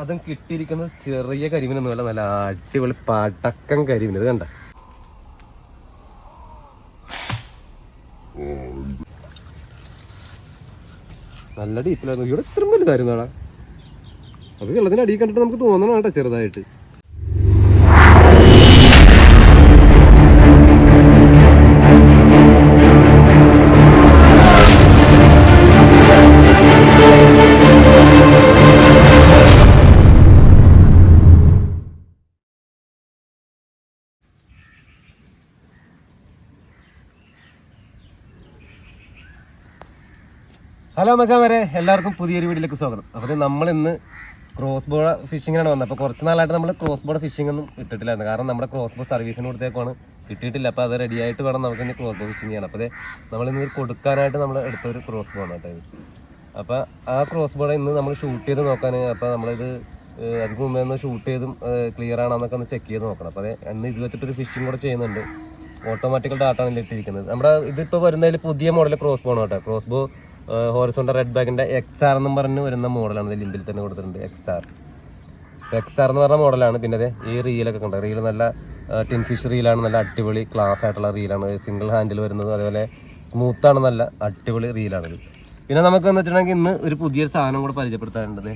അതും കിട്ടിയിരിക്കുന്നത് ചെറിയ കരിമീനൊന്നുമല്ല നല്ല അടിപൊളി പടക്കം കരിമീൻ. ഇത് കണ്ട. നല്ല ഡീപ്പിലായിരുന്നു ഇവിടെ ഇത്രയും വലുതായിരുന്നു ആടാ. അത് വെള്ളത്തിന്റെ അടിയിൽ കണ്ടിട്ട് നമുക്ക് തോന്നണം കേട്ടോ ചെറുതായിട്ട്. ഹലോ മച്ചാൻ വരെ എല്ലാവർക്കും പുതിയൊരു വീട്ടിലേക്ക് സ്വാഗതം. അപ്പോൾ നമ്മൾ ഇന്ന് ക്രോസ് ബോർഡ് ഫിഷിങ്ങിനാണ് വന്നത്. അപ്പോൾ കുറച്ച് നാളായിട്ട് നമ്മൾ ക്രോസ് ബോർഡ് ഫിഷിംഗ് ഒന്നും ഇട്ടിട്ടില്ലായിരുന്നു. കാരണം നമ്മുടെ ക്രോസ് ബോർഡ് സർവീസിന് കൊടുത്തേക്കാണ് കിട്ടിയിട്ടില്ല. അപ്പോൾ അത് റെഡി ആയിട്ട് വേണം നമുക്ക് ഇനി ക്രോസ് ബോർഡ് ഫിഷിംഗ് ചെയ്യണം അപ്പോൾ നമ്മൾ ഇന്ന് കൊടുക്കാനായിട്ട് നമ്മൾ എടുത്തൊരു ക്രോസ് ബോർഡ് കേട്ടോ ഇത്. അപ്പോൾ ആ ക്രോസ് ബോർഡ് ഇന്ന് നമ്മൾ ഷൂട്ട് ചെയ്ത് നോക്കാൻ അപ്പോൾ നമ്മളിത് അതിന് മുമ്പേ ഒന്ന് ഷൂട്ട് ചെയ്തും ക്ലിയർ ആണെന്നൊക്കെ ഒന്ന് ചെക്ക് ചെയ്ത് നോക്കണം. അപ്പോൾ അതെ ഇന്ന് ഇത് വെച്ചിട്ടൊരു ഫിഷിംഗ് കൂടെ ചെയ്യുന്നുണ്ട്. ഓട്ടോമാറ്റിക്കൽ ഡാറ്റ ആണ് ഇട്ടിരിക്കുന്നത് നമ്മുടെ ഇതിപ്പോൾ വരുന്നതിൽ പുതിയ മോഡൽ ക്രോസ് ബോ കേട്ടോ. ക്രോസ് ബോ ഹോറിസോണ്ട റെഡ് ബാഗിന്റെ എക്സ് ആർ എന്നും പറഞ്ഞ് വരുന്ന മോഡലാണ് ഇത് ലിമ്പിൽ തന്നെ കൊടുത്തിട്ടുണ്ട് എക്സ് ആർ എക്സ് ആർ എന്ന് പറഞ്ഞ മോഡലാണ്. പിന്നെ അതെ ഈ റീലൊക്കെ കണ്ടത് റീൽ നല്ല ടിൻ ഫിഷ് റീലാണ് നല്ല അടിപൊളി ക്ലാസ് ആയിട്ടുള്ള റീലാണ് സിംഗിൾ ഹാൻഡിൽ വരുന്നത്. അതേപോലെ സ്മൂത്താണ് നല്ല അടിപൊളി റീലാണിത് പിന്നെ നമുക്ക് എന്ന് വെച്ചിട്ടുണ്ടെങ്കിൽ ഇന്ന് ഒരു പുതിയ സാധനം കൂടെ പരിചയപ്പെടുത്താനുണ്ട്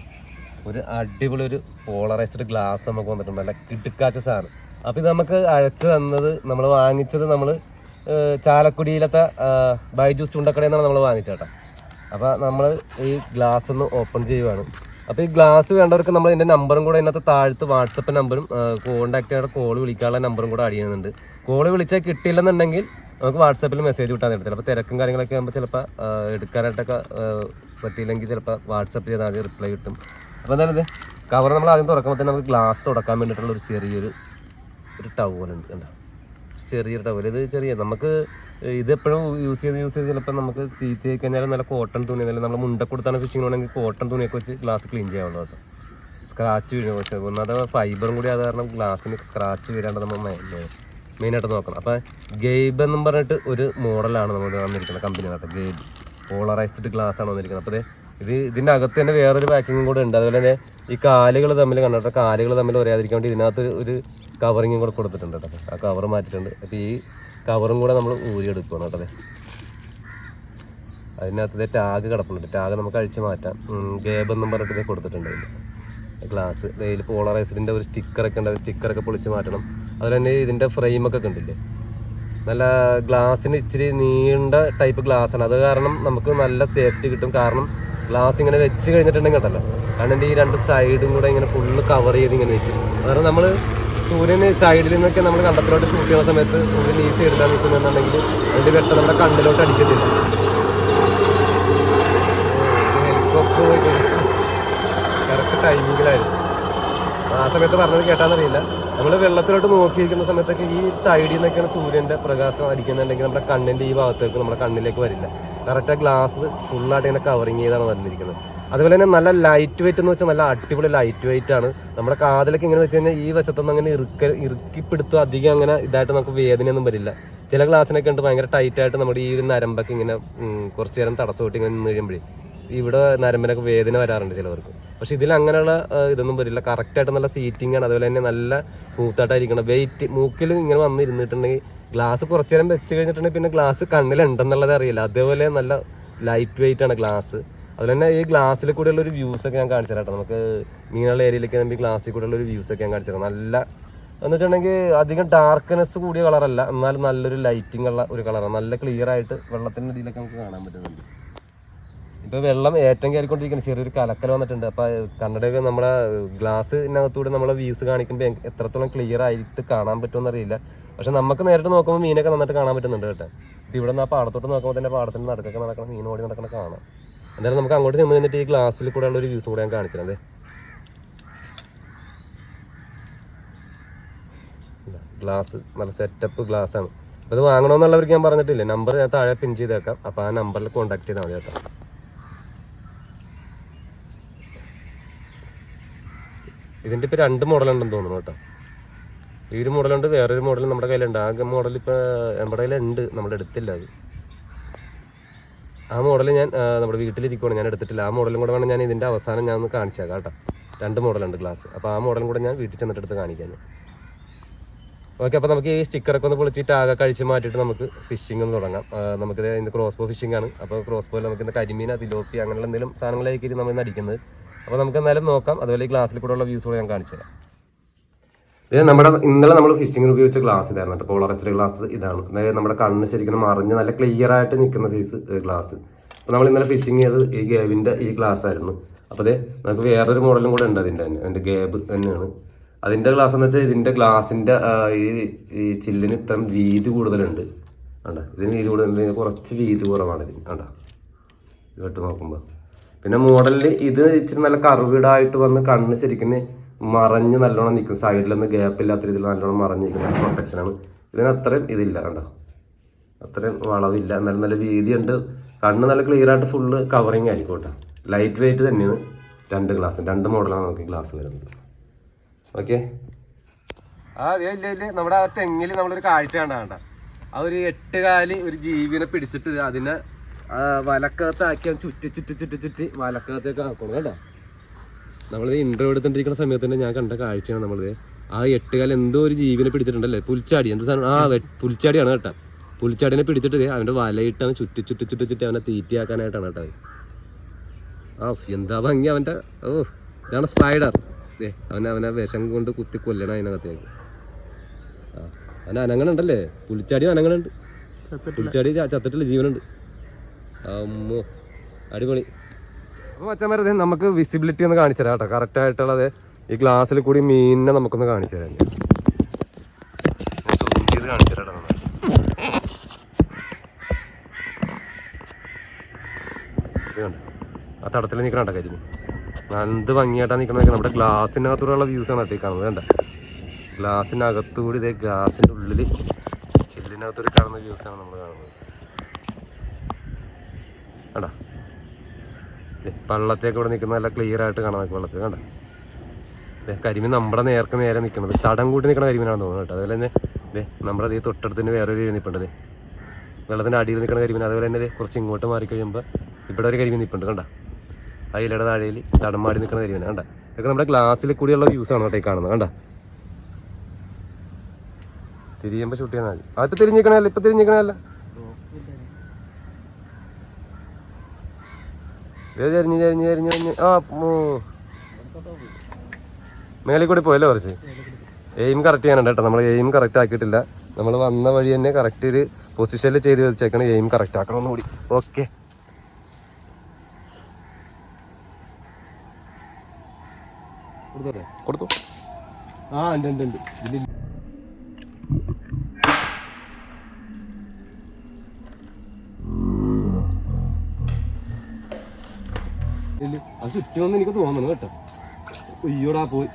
ഒരു അടിപൊളി ഒരു പോളറൈസ്ഡ് ഗ്ലാസ് നമുക്ക് വന്നിട്ടുണ്ട്. നല്ല കിടുക്കാച്ച സാധനം. അപ്പോൾ ഇത് നമുക്ക് അയച്ചു തന്നത് നമ്മൾ വാങ്ങിച്ചത് നമ്മൾ ചാലക്കുടിയിലത്തെ ബൈജൂസ് ചുണ്ടക്കടയിൽ നിന്നാണ് നമ്മൾ വാങ്ങിച്ചേട്ടാ അപ്പോൾ നമ്മൾ ഈ ഗ്ലാസ് ഒന്ന് ഓപ്പൺ ചെയ്യുവാണ്. അപ്പോൾ ഈ ഗ്ലാസ് വേണ്ടവർക്ക് നമ്മൾ ഇതിന്റെ നമ്പറും കൂടെ ഇതിനകത്ത് താഴത്ത് വാട്സപ്പ് നമ്പറും കോൺടാക്ട് ചെയ്ത കോൾ വിളിക്കാനുള്ള നമ്പറും കൂടെ ആഡ് ചെയ്യുന്നുണ്ട്. കോൾ വിളിച്ചാൽ കിട്ടിയില്ലെന്നുണ്ടെങ്കിൽ നമുക്ക് വാട്സപ്പിൽ മെസ്സേജ് വിട്ടാൽ എടുത്തില്ല അപ്പോൾ തിരക്കും കാര്യങ്ങളൊക്കെ ആകുമ്പോൾ ചിലപ്പോൾ എടുക്കാനായിട്ടൊക്കെ പറ്റിയില്ലെങ്കിൽ ചിലപ്പോൾ വാട്സപ്പ് ചെയ്താൽ മതി റിപ്ലൈ കിട്ടും. അപ്പോൾ എന്താണ് ഇത് കവർ നമ്മൾ ആദ്യം തുറക്കുമ്പോൾ തന്നെ നമുക്ക് ഗ്ലാസ് തുടക്കാൻ വേണ്ടിയിട്ടുള്ള ഒരു ചെറിയൊരു ഒരു ടവലുണ്ട് കണ്ടോ? ചെറിയൊരു ടവൽ ഇത് ചെറിയ നമുക്ക് ഇതെപ്പോഴും യൂസ് ചെയ്ത് യൂസ് ചെയ്ത് ചിലപ്പോൾ നമുക്ക് തീറ്റ കഴിഞ്ഞാൽ നല്ല കോട്ടൺ തുണി അല്ലെങ്കിൽ നമ്മൾ മുണ്ട കൊടുത്താണ് ഫിഷിംഗ് ആണെങ്കിൽ കോട്ടൺ തുണിയൊക്കെ വെച്ച് ഗ്ലാസ് ക്ലീൻ ചെയ്യാവുള്ളൂ കേട്ടോ. സ്ക്രാച്ച് വീഴും പക്ഷേ ഒന്നാമത് ഫൈബറും കൂടി അത് കാരണം ഗ്ലാസ്സിന് സ്ക്രാച്ച് വീഴാണ്ട് നമ്മൾ മെയിനായിട്ട് നോക്കണം. അപ്പോൾ ഗെയ്ബ് എന്നും പറഞ്ഞിട്ട് ഒരു മോഡലാണ് നമ്മൾ വന്നിരിക്കുന്നത് കമ്പനി കേട്ടോ ഗെയ്ബ് പോളറൈസ്ഡ് ഗ്ലാസ് ആണ് വന്നിരിക്കുന്നത്. അപ്പോൾ ഇത് ഇതിന്റെ അകത്ത് തന്നെ വേറൊരു പാക്കിങ്ങും കൂടെ ഉണ്ട്. അതുപോലെ തന്നെ ഈ കാലുകൾ തമ്മിൽ കണ്ടിട്ട് കാലുകൾ തമ്മിൽ ഒരേതിരിക്കാൻ വേണ്ടി ഇതിനകത്ത് ഒരു കവറിങ്ങും കൂടെ കൊടുത്തിട്ടുണ്ട് കേട്ടോ. ആ കവർ മാറ്റിയിട്ടുണ്ട്. അപ്പോൾ ഈ കവറും കൂടെ നമ്മൾ ഊരിയെടുക്കുകയാണ് കേട്ടോ അതിനകത്തത് അതിനകത്ത് ടാഗ് കിടപ്പുണ്ട്. ടാഗ് നമുക്ക് അഴിച്ച് മാറ്റാം. ഗേബ് എന്നും പറഞ്ഞിട്ട് കൊടുത്തിട്ടുണ്ട് ഗ്ലാസ് ഇതിൽ പോളറൈസറിന്റെ ഒരു സ്റ്റിക്കറൊക്കെ ഉണ്ട്. സ്റ്റിക്കറൊക്കെ പൊളിച്ച് മാറ്റണം. അതുപോലെ തന്നെ ഇതിന്റെ ഫ്രെയിമൊക്കെ കണ്ടില്ലേ? നല്ല ഗ്ലാസ്സിന് ഇച്ചിരി നീണ്ട ടൈപ്പ് ഗ്ലാസ് ആണ്. അത് കാരണം നമുക്ക് നല്ല സേഫ്റ്റി കിട്ടും. കാരണം ഗ്ലാസ് ഇങ്ങനെ വെച്ച് കഴിഞ്ഞിട്ടുണ്ടെങ്കിൽ കേട്ടല്ലോ കാരണം ഈ രണ്ട് സൈഡും കൂടെ ഇങ്ങനെ ഫുള്ള് കവർ ചെയ്ത് ഇങ്ങനെ നിൽക്കും കാരണം നമ്മൾ സൂര്യന് സൈഡിൽ നിന്നൊക്കെ നമ്മൾ കണ്ടത്തിലോട്ട് ഷൂട്ട് ചെയ്യുന്ന സമയത്ത് സൂര്യൻ ഈസി എടുക്കാൻ നിൽക്കുന്നുണ്ടെങ്കിൽ അതിന്റെ വെട്ടം നമ്മുടെ കണ്ണിലോട്ട് അടിക്കത്തില്ല. കറക്റ്റ് ടൈമിങ്ങിലായിരുന്നു ആ സമയത്ത് പറഞ്ഞത് കേട്ടാന്നറിയില്ല. നമ്മൾ വെള്ളത്തിലോട്ട് നോക്കിയിരിക്കുന്ന സമയത്തൊക്കെ ഈ സൈഡിൽ നിന്നൊക്കെയാണ് സൂര്യന്റെ പ്രകാശം അടിക്കുന്നുണ്ടെങ്കിൽ നമ്മുടെ കണ്ണിന്റെ ഈ ഭാഗത്തേക്ക് നമ്മുടെ കണ്ണിലേക്ക് വരില്ല. കറക്റ്റ് ആ ഗ്ലാസ് ഫുള്ളായിട്ട് ഇങ്ങനെ കവറിങ് ചെയ്താണ് വന്നിരിക്കുന്നത്. അതുപോലെ തന്നെ നല്ല ലൈറ്റ് വെയിറ്റ് എന്ന് വെച്ചാൽ നല്ല അടിപൊളി ലൈറ്റ് വെയിറ്റ് ആണ്. നമ്മുടെ കാതിലൊക്കെ ഇങ്ങനെ വെച്ച് കഴിഞ്ഞാൽ ഈ വശത്തൊന്നും അങ്ങനെ ഇറുക്ക ഇറുക്കിപ്പിടുത്തോ അധികം അങ്ങനെ ഇതായിട്ട് നമുക്ക് വേദനയൊന്നും വരില്ല. ചില ഗ്ലാസ്സിനൊക്കെ ഉണ്ട് ഭയങ്കര ടൈറ്റ് ആയിട്ട് നമ്മുടെ ഈ ഒരു നരമ്പൊക്കെ ഇങ്ങനെ കുറച്ച് നേരം തടസ്സമായിട്ട് ഇങ്ങനെ നിന്ന് കഴിയുമ്പോഴേ ഇവിടെ നരമ്പിനൊക്കെ വേദന വരാറുണ്ട് ചിലവർക്ക്. പക്ഷെ ഇതിൽ അങ്ങനെയുള്ള ഇതൊന്നും വരില്ല. കറക്റ്റായിട്ട് നല്ല സീറ്റിംഗ് ആണ്. അതുപോലെ തന്നെ നല്ല സ്മൂത്തായിട്ടായിരിക്കണം വെയിറ്റ് മൂക്കിൽ ഇങ്ങനെ വന്നിരുന്നിട്ടുണ്ടെങ്കിൽ ഗ്ലാസ് കുറച്ചു നേരം വെച്ച് കഴിഞ്ഞിട്ടുണ്ടെങ്കിൽ പിന്നെ ഗ്ലാസ് കണ്ണിലുണ്ടെന്നുള്ളത് അറിയില്ല. അതേപോലെ നല്ല ലൈറ്റ് വെയിറ്റ് ആണ് ഗ്ലാസ് അതുപോലെ തന്നെ ഈ ഗ്ലാസ്സിൽ കൂടെയുള്ള ഒരു വ്യൂസ് ഒക്കെ ഞാൻ കാണിച്ചു തരാം നമുക്ക് മീനുള്ള ഏരിയയിലേക്ക് നമ്മൾ ഗ്ലാസ്സിൽ കൂടെയുള്ള ഒരു വ്യൂസ് ഒക്കെ ഞാൻ കാണിച്ചു തരാം. നല്ല എന്ന് വെച്ചിട്ടുണ്ടെങ്കിൽ അധികം ഡാർക്ക്നെസ് കൂടിയ കളറല്ല എന്നാലും നല്ലൊരു ലൈറ്റിംഗ് ഉള്ള ഒരു കളറാണ് നല്ല ക്ലിയർ ആയിട്ട് വെള്ളത്തിന്റെ ഇതിലൊക്കെ നമുക്ക് കാണാൻ പറ്റുന്നുണ്ട്. ഇപ്പോൾ വെള്ളം ഏറ്റവും കയറിക്കൊണ്ടിരിക്കുന്നത് ചെറിയൊരു കലക്കൽ വന്നിട്ടുണ്ട്. അപ്പോൾ കണ്ണടയൊക്കെ നമ്മുടെ ഗ്ലാസ്സിനകത്തൂടെ നമ്മളെ വ്യൂസ് കാണിക്കുമ്പോൾ എത്രത്തോളം ക്ലിയർ ആയിട്ട് കാണാൻ പറ്റുമെന്ന് അറിയില്ല. പക്ഷെ നമുക്ക് നേരിട്ട് നോക്കുമ്പോൾ മീനൊക്കെ നന്നായിട്ട് കാണാൻ പറ്റുന്നുണ്ട് കേട്ടോ. ഇപ്പോൾ ഇവിടെ നിന്ന് ആ പാടത്തോട്ട് നോക്കുമ്പോൾ തന്നെ പാടത്തിന്റെ നടക്കൊക്കെ നടക്കണം മീൻ ഓടി നടക്കണം കാണാം. എന്തായാലും നമുക്ക് അങ്ങോട്ട് ചെന്ന് കഴിഞ്ഞിട്ട് ഈ ഗ്ലാസ്സിൽ കൂടെ ഉള്ള ഒരു വ്യൂസ് കൂടെ ഞാൻ കാണിച്ചിരുന്നത് ഗ്ലാസ് നല്ല സെറ്റപ്പ് ഗ്ലാസ് ആണ്. അപ്പൊ ഇത് വാങ്ങണമെന്നുള്ളവർക്ക് ഞാൻ പറഞ്ഞിട്ടില്ല നമ്പർ ഞാൻ താഴെ പിൻ ചെയ്തേക്കാം. അപ്പോൾ ആ നമ്പറിൽ കോൺടാക്ട് ചെയ്താൽ മതി കേട്ടോ. ഇതിന്റെ ഇപ്പൊ രണ്ട് മോഡൽ ഉണ്ടെന്ന് തോന്നുന്നു കേട്ടോ. ഈ ഒരു മോഡലുണ്ട് വേറൊരു മോഡൽ നമ്മുടെ കയ്യിലുണ്ട്. ആ മോഡൽ ഇപ്പോൾ നമ്മുടെ കയ്യിലുണ്ട് നമ്മുടെ എടുത്തില്ല അത്. ആ മോഡൽ ഞാൻ നമ്മുടെ വീട്ടിലിരിക്കുവാണ്. ഞാൻ എടുത്തിട്ടില്ല. ആ മോഡലും കൂടെ വേണം ഞാൻ ഇതിന്റെ അവസാനം ഞാൻ ഒന്ന് കാണിച്ചേക്കാം കേട്ടോ. രണ്ട് മോഡലുണ്ട് ഗ്ലാസ് അപ്പോൾ ആ മോഡലും കൂടെ ഞാൻ വീട്ടിൽ ചെന്നിട്ട് എടുത്ത് കാണിക്കാൻ ഓക്കെ അപ്പോൾ നമുക്ക് ഈ സ്റ്റിക്കറൊക്കെ ഒന്ന് പൊളിച്ചിട്ട് ആകെ കഴിച്ച് മാറ്റിയിട്ട് നമുക്ക് ഫിഷിംഗ് ഒന്ന് തുടങ്ങാം. നമുക്കിത് ഇന്ന് ക്രോസ് ബോ ഫിഷിംഗ് ആണ്. അപ്പോൾ ക്രോസ് ബോയിൽ നമുക്ക് ഇന്ന് കരിമീൻ അതിലോപ്പി അങ്ങനെയുള്ള എന്തെങ്കിലും സാധനങ്ങളായിരിക്കും നമ്മൾ ഇന്ന് അടിക്കുന്നത്. അപ്പോൾ നമുക്ക് എന്തായാലും നോക്കാം. അതുപോലെ ഈ ഗ്ലാസ്സിൽ കൂടെയുള്ള വ്യൂസ് കൂടെ ഞാൻ കാണിച്ചു തരാം. ഇത് നമ്മുടെ ഇന്നലെ നമ്മൾ ഫിഷിങ്ങിന് ഉപയോഗിച്ച ഗ്ലാസ് ഇതായിരുന്നു. കേട്ടോ പോളറസ്റ്റഡ് ഗ്ലാസ് ഇതാണ്. അതായത് നമ്മുടെ കണ്ണ് ശരിക്കും മറിഞ്ഞ് നല്ല ക്ലിയർ ആയിട്ട് നിൽക്കുന്ന സൈസ് ഗ്ലാസ് അപ്പോൾ നമ്മൾ ഇന്നലെ ഫിഷിംഗ് ചെയ്തത് ഈ ഗേബിന്റെ ഈ ഗ്ലാസ് ആയിരുന്നു. അപ്പോൾ അതെ നമുക്ക് വേറൊരു മോഡലും കൂടെ ഉണ്ട് അതിന്റെ തന്നെ. അതിന്റെ ഗേബ് തന്നെയാണ്. അതിന്റെ ഗ്ലാസ് എന്ന് വെച്ചാൽ ഇതിന്റെ ഗ്ലാസിന്റെ ഈ ഈ ചില്ലിന് ഇത്രയും വീതി കൂടുതലുണ്ട്. വേണ്ട ഇതിന് വീതി കൂടുതലുണ്ട് കുറച്ച് വീതി കുറവാണ് ഇതിന്. വേണ്ട ഇത് നോക്കുമ്പോൾ പിന്നെ മോഡലിൽ ഇത് ഇച്ചിരി നല്ല കറുവിടായിട്ട് വന്ന് കണ്ണ് ശരിക്കും മറഞ്ഞ് നല്ലോണം നിൽക്കും സൈഡിലൊന്നും ഗ്യാപ്പ് ഇല്ലാത്ത രീതിയിൽ നല്ലോണം മറഞ്ഞ് നിൽക്കുന്ന പെർഫെക്ഷനാണ് ഇതിന് അത്രയും ഇതില്ല കണ്ടോ? അത്രയും വളവില്ല. എന്നാലും നല്ല വീതിയുണ്ട്. കണ്ണ് നല്ല ക്ലിയർ ആയിട്ട് ഫുള്ള് കവറിങ് ആയിരിക്കും കേട്ടോ. ലൈറ്റ് വെയിറ്റ് തന്നെയാണ് രണ്ട് ഗ്ലാസ് രണ്ട് മോഡലാണ് നമുക്ക് ഗ്ലാസ് വരുന്നത്. ഓക്കെ ആ ഇല്ല ഇല്ല. നമ്മുടെ ആ തെങ്ങിൽ നമ്മളൊരു കാഴ്ച കണ്ടാണ്ട ആ ഒരു എട്ട് കാലി ഒരു ജീവിനെ പിടിച്ചിട്ട് അതിനെ വലക്കകത്താക്കി ചുറ്റി ചുറ്റി ചുറ്റി ചുറ്റി വലക്കകത്തേക്ക് ആക്കണം കേട്ടോ. നമ്മളിത് ഇന്റർവ്യൂ എടുത്തോണ്ടിരിക്കുന്ന സമയത്ത് തന്നെ ഞാൻ കണ്ട കാഴ്ചയാണ് നമ്മളിത്. ആ എട്ടുകാലം എന്തോ ഒരു ജീവിനെ പിടിച്ചിട്ടുണ്ടല്ലേ? പുൽച്ചാടി. എന്ത് സാധനം? ആ പുലിച്ചാടിയാണ് പുൽച്ചാടിയാണ് കേട്ടോ. പുൽച്ചാടിനെ പിടിച്ചിട്ട് അവന്റെ അവന്റെ വലയിട്ടാണ് ചുറ്റി ചുറ്റി ചുറ്റി ചുറ്റി അവനെ തീറ്റയാക്കാനായിട്ടാണ് കേട്ടോ. ആ എന്താ ഭംഗി അവന്റെ. ഓ ഇതാണ് സ്പൈഡർ ദേ അവനെ അവനെ വിഷം കൊണ്ട് കുത്തി കൊല്ലണം അതിനകത്തേക്ക്. ആ അവൻ അനങ്ങണുണ്ടല്ലേ? പുലിച്ചാടി അനങ്ങണുണ്ട്. പുലിച്ചാടി ചത്തിട്ടില്ല ജീവനുണ്ട്. അമ്മോ അടിപൊളി. അപ്പോൾ മച്ചന്മാരെ നമുക്ക് വിസിബിലിറ്റി ഒന്ന് കാണിച്ചു തരാം കേട്ടോ. കറക്റ്റ് ആയിട്ടുള്ളത് ഈ ഗ്ലാസ്സിൽ കൂടി മീനിനെ നമുക്കൊന്ന് കാണിച്ചു തരാം? ആ തടത്തിൽ നിൽക്കണം കേട്ടോ എന്ത് ഭംഗിയായിട്ടാ നിൽക്കണത് നമ്മുടെ ഗ്ലാസ്സിനകത്തൂടെയുള്ള വ്യൂസ് ആണ് കേട്ടോ കാണുന്നത് കണ്ട? ഗ്ലാസിനകത്തുകൂടി ഇതേ ഗ്ലാസിന്റെ ഉള്ളിൽ ചില്ലിനകത്തൂടി കാണുന്ന വ്യൂസ് ആണ് നമ്മൾ കാണുന്നത്. കണ്ടോ? പള്ളത്തേക്ക് ഇവിടെ നിൽക്കുന്ന നല്ല ക്ലിയർ ആയിട്ട് കാണാൻ നമുക്ക് വെള്ളത്തിൽ കണ്ട? കരിമീൻ നമ്മുടെ നേർക്ക് നേരെ നിൽക്കുന്നത്. തടം കൂട്ടി നിൽക്കുന്ന കരിമീനാണെന്ന് തോന്നുന്നു കേട്ടോ. അതുപോലെ തന്നെ ദേ നമ്മുടെ ഈ തൊട്ടടുത്തിന് വേറൊരു നിൽപ്പുണ്ട് ദേ. വെള്ളത്തിന്റെ അടിയിൽ നിൽക്കുന്ന കരിമീൻ. അതുപോലെ തന്നെ കുറച്ച് ഇങ്ങോട്ട് മാറി കഴിയുമ്പോൾ ഇവിടെ ഒരു കരിമീൻ നിൽപ്പുണ്ട് കണ്ട? താഴെയിൽ തടം മാടി നിൽക്കുന്ന കരിമീൻ കണ്ട? ഇതൊക്കെ നമ്മുടെ ഗ്ലാസ്സിൽ കൂടിയുള്ള വ്യൂസ് ആണ് കേട്ടോ കാണുന്നത് കണ്ട? തിരിയുമ്പോൾ ഷൂട്ട് ചെയ്യാൻ മതി അത് തിരിഞ്ഞിക്കണല്ല ഇപ്പം തിരിഞ്ഞിക്കണല്ല ഇത് ചരിഞ്ഞ് ചരിഞ്ഞ് ചരിഞ്ഞ് ചരിഞ്ഞ് ആ മേളിൽ കൂടി പോയല്ലോ കുറച്ച്. എയിം കറക്റ്റ് ചെയ്യാനുണ്ട് കേട്ടോ. നമ്മൾ എയിം കറക്റ്റ് ആക്കിയിട്ടില്ല. നമ്മൾ വന്ന വഴി തന്നെ കറക്റ്റ് ഒരു പൊസിഷനിൽ ചെയ്ത് വെച്ചേക്കണം. എയിം കറക്റ്റ് ആക്കണം ഒന്നുകൂടി. ഓക്കെ കൊടുത്തു? ആ ഉണ്ട് ഉണ്ട് ഉണ്ട്. അത് ചുറ്റോന്ന് എനിക്ക് തോന്നുന്നു കേട്ടോ. അയ്യോടാ പോയി.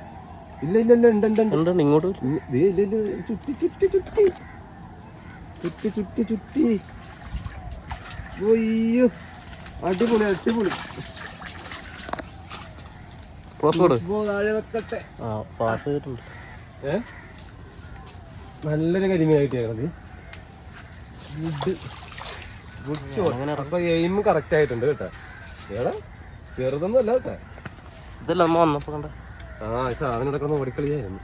ഇല്ല ഇല്ല ഇല്ല ഉണ്ട് ഉണ്ട് ഉണ്ട്. ഇങ്ങോട്ട് ഇല്ല ചുറ്റി ചുറ്റി ചുറ്റി. ചുറ്റി ചുറ്റി ചുറ്റി. അയ്യോ. അടിപൊളി അടിപൊളി. നല്ലൊരു കരിമീനായിട്ട് ഗെയിം ഗുഡ് ഗുഡ് ഷോട്ട് അപ്പൊ എയിം കറക്റ്റ് ആയിട്ടുണ്ട് കേട്ടോ. ഏടാ ചെറുതൊന്നും അല്ല കേട്ടോ. ഇതല്ല നമ്മ വന്നപ്പോ കണ്ട. ആ സാധനം കിടക്കുന്ന ഓടിക്കളിയായിരുന്നു.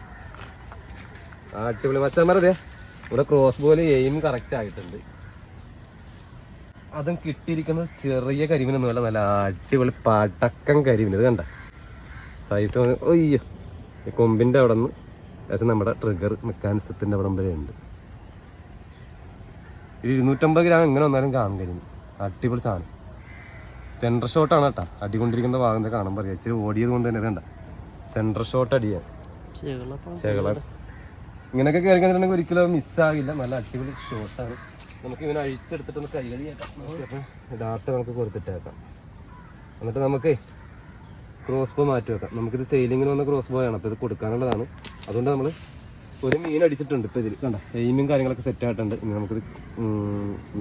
ആ അടിപൊളി മച്ചന്മാരതെ ഇവിടെ ക്രോസ് പോലെ എയിം കറക്റ്റ് ആയിട്ടുണ്ട്. അതും കിട്ടിയിരിക്കുന്നത് ചെറിയ കരിമീനൊന്നുമല്ല നല്ല അടിപൊളി പടക്കം കരിമീൻ. ഇത് കണ്ട? സൈസ് ഒയ്യോ ഈ കൊമ്പിന്റെ അവിടെ നിന്ന് ഏകദേശം നമ്മുടെ ട്രിഗർ മെക്കാനിസത്തിന്റെ അവിടെ വരെ ഉണ്ട്. ഒരു ഇരുന്നൂറ്റമ്പത് ഗ്രാം എങ്ങനെ വന്നാലും കാണും കരിമീൻ. അടിപൊളി സാധനം. സെൻട്രൽ ഷോട്ടാണ് കേട്ടോ. അടികൊണ്ടിരിക്കുന്ന ഭാഗം കാണാൻ പറയാം ഇച്ചിരി ഓടിയത് കൊണ്ട് തന്നെ വേണ്ട സെൻട്രൽ ഷോട്ട് അടിയാൻ ചെകള ഇങ്ങനെയൊക്കെ കയറി കഴിഞ്ഞിട്ടുണ്ടെങ്കിൽ ഒരിക്കലും മിസ്സാകില്ല നല്ല അടിപൊളി ഷോട്ടാണ് നമുക്ക് ഇവനെ അഴിച്ചെടുത്തിട്ടൊന്ന് കൈകളിയാക്കാം ഡാർട്ട് നമുക്ക് കൊടുത്തിട്ടേക്കാം. എന്നിട്ട് നമുക്ക് ക്രോസ് ബോ മാറ്റി വെക്കാം. നമുക്കിത് സെയിലിങ്ങിന് വന്ന ക്രോസ് ബോ ആണ്. അപ്പോൾ ഇത് കൊടുക്കാനുള്ളതാണ്. അതുകൊണ്ട് നമ്മൾ ഒരു മീൻ അടിച്ചിട്ടുണ്ട് ഇപ്പോൾ ഇതിൽ കണ്ട? എയിമും കാര്യങ്ങളൊക്കെ സെറ്റ് ആയിട്ടുണ്ട്. ഇനി നമുക്കിത്